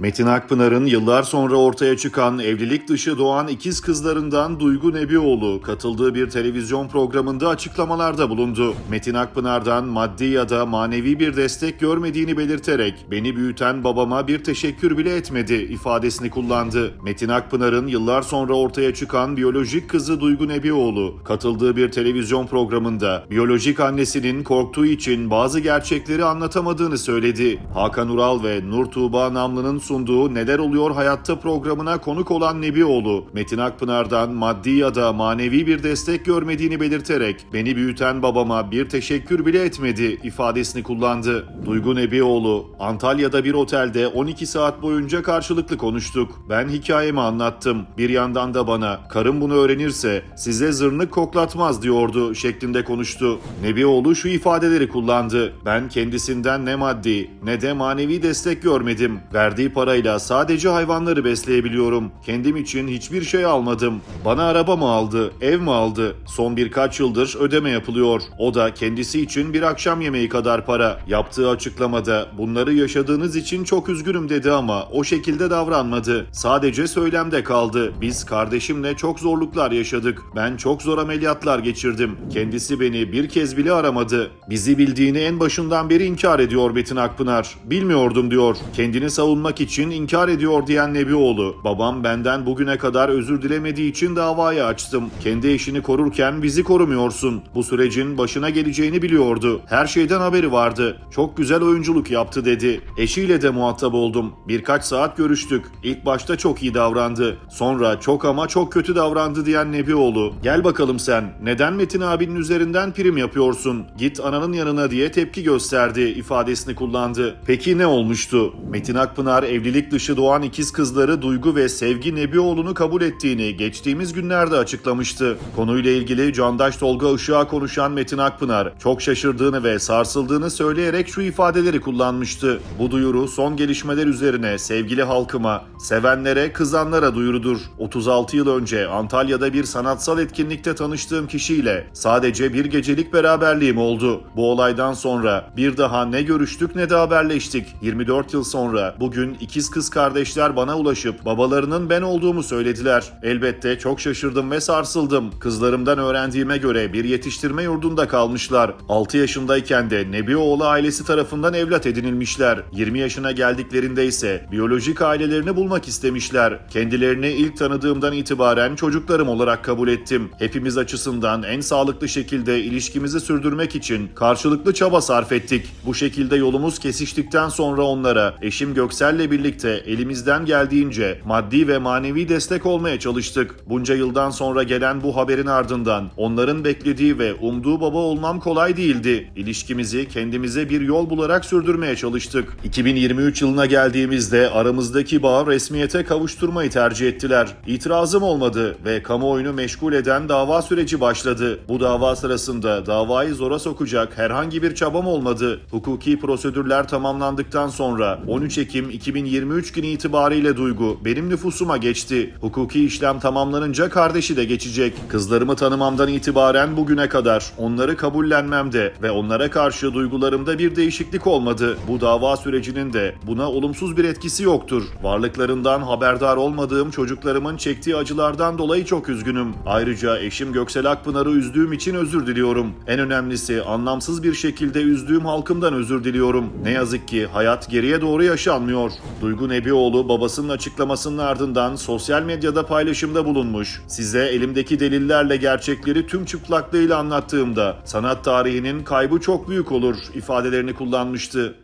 Metin Akpınar'ın yıllar sonra ortaya çıkan evlilik dışı doğan ikiz kızlarından Duygu Nebioğlu katıldığı bir televizyon programında açıklamalarda bulundu. Metin Akpınar'dan maddi ya da manevi bir destek görmediğini belirterek beni büyüten babama bir teşekkür bile etmedi ifadesini kullandı. Metin Akpınar'ın yıllar sonra ortaya çıkan biyolojik kızı Duygu Nebioğlu katıldığı bir televizyon programında biyolojik annesinin korktuğu için bazı gerçekleri anlatamadığını söyledi. Hakan Ural ve Nur Tuğba Namlı'nın sunduğu Neler Oluyor Hayatta programına konuk olan Nebioğlu, Metin Akpınar'dan maddi ya da manevi bir destek görmediğini belirterek beni büyüten babama bir teşekkür bile etmedi ifadesini kullandı. Duygu Nebioğlu, Antalya'da bir otelde 12 saat boyunca karşılıklı konuştuk. Ben hikayemi anlattım. Bir yandan da bana karım bunu öğrenirse size zırnık koklatmaz diyordu şeklinde konuştu. Nebioğlu şu ifadeleri kullandı. Ben kendisinden ne maddi ne de manevi destek görmedim. Verdiği parayla sadece hayvanları besleyebiliyorum. Kendim için hiçbir şey almadım. Bana araba mı aldı, ev mi aldı? Son birkaç yıldır ödeme yapılıyor. O da kendisi için bir akşam yemeği kadar para. Yaptığı açıklamada bunları yaşadığınız için çok üzgünüm dedi ama o şekilde davranmadı. Sadece söylemde kaldı. Biz kardeşimle çok zorluklar yaşadık. Ben çok zor ameliyatlar geçirdim. Kendisi beni bir kez bile aramadı. Bizi bildiğini en başından beri inkar ediyor Metin Akpınar. Bilmiyordum diyor. Kendini savunmak için inkar ediyor diyen Nebioğlu. Babam benden bugüne kadar özür dilemediği için davayı açtım. Kendi eşini korurken bizi korumuyorsun. Bu sürecin başına geleceğini biliyordu. Her şeyden haberi vardı. Çok güzel oyunculuk yaptı dedi. Eşiyle de muhatap oldum. Birkaç saat görüştük. İlk başta çok iyi davrandı. Sonra çok ama çok kötü davrandı diyen Nebioğlu. Gel bakalım sen. Neden Metin abinin üzerinden prim yapıyorsun? Git ananın yanına diye tepki gösterdi ifadesini kullandı. Peki ne olmuştu? Metin Akpınar evlilik dışı doğan ikiz kızları Duygu ve Sevgi Nebioğlu'nu kabul ettiğini geçtiğimiz günlerde açıklamıştı. Konuyla ilgili Candaş Tolga Işık'a konuşan Metin Akpınar çok şaşırdığını ve sarsıldığını söyleyerek şu ifadeleri kullanmıştı. Bu duyuru son gelişmeler üzerine sevgili halkıma, sevenlere, kızanlara duyurudur. 36 yıl önce Antalya'da bir sanatsal etkinlikte tanıştığım kişiyle sadece bir gecelik beraberliğim oldu. Bu olaydan sonra bir daha ne görüştük ne de haberleştik. 24 yıl sonra bugün ikiz kız kardeşler bana ulaşıp babalarının ben olduğumu söylediler. Elbette çok şaşırdım ve sarsıldım. Kızlarımdan öğrendiğime göre bir yetiştirme yurdunda kalmışlar. 6 yaşındayken de Nebioğlu ailesi tarafından evlat edinilmişler. 20 yaşına geldiklerinde ise biyolojik ailelerini bulmak istemişler. Kendilerini ilk tanıdığımdan itibaren çocuklarım olarak kabul ettim. Hepimiz açısından en sağlıklı şekilde ilişkimizi sürdürmek için karşılıklı çaba sarf ettik. Bu şekilde yolumuz kesiştikten sonra onlara eşim Göksel'le birlikte elimizden geldiğince maddi ve manevi destek olmaya çalıştık. Bunca yıldan sonra gelen bu haberin ardından onların beklediği ve umduğu baba olmam kolay değildi. İlişkimizi kendimize bir yol bularak sürdürmeye çalıştık. 2023 yılına geldiğimizde aramızdaki bağı resmiyete kavuşturmayı tercih ettiler. İtirazım olmadı ve kamuoyunu meşgul eden dava süreci başladı. Bu dava sırasında davayı zora sokacak herhangi bir çabam olmadı. Hukuki prosedürler tamamlandıktan sonra 13 Ekim 2023 günü itibariyle Duygu benim nüfusuma geçti. Hukuki işlem tamamlanınca kardeşi de geçecek. Kızlarımı tanımamdan itibaren bugüne kadar onları kabullenmemde ve onlara karşı duygularımda bir değişiklik olmadı. Bu dava sürecinin de buna olumsuz bir etkisi yoktur. Varlıklarından haberdar olmadığım çocuklarımın çektiği acılardan dolayı çok üzgünüm. Ayrıca eşim Göksel Akpınar'ı üzdüğüm için özür diliyorum. En önemlisi anlamsız bir şekilde üzdüğüm halkımdan özür diliyorum. Ne yazık ki hayat geriye doğru yaşanmıyor. Duygu Nebioğlu babasının açıklamasının ardından sosyal medyada paylaşımda bulunmuş. Size elimdeki delillerle gerçekleri tüm çıplaklığıyla anlattığımda sanat tarihinin kaybı çok büyük olur ifadelerini kullanmıştı.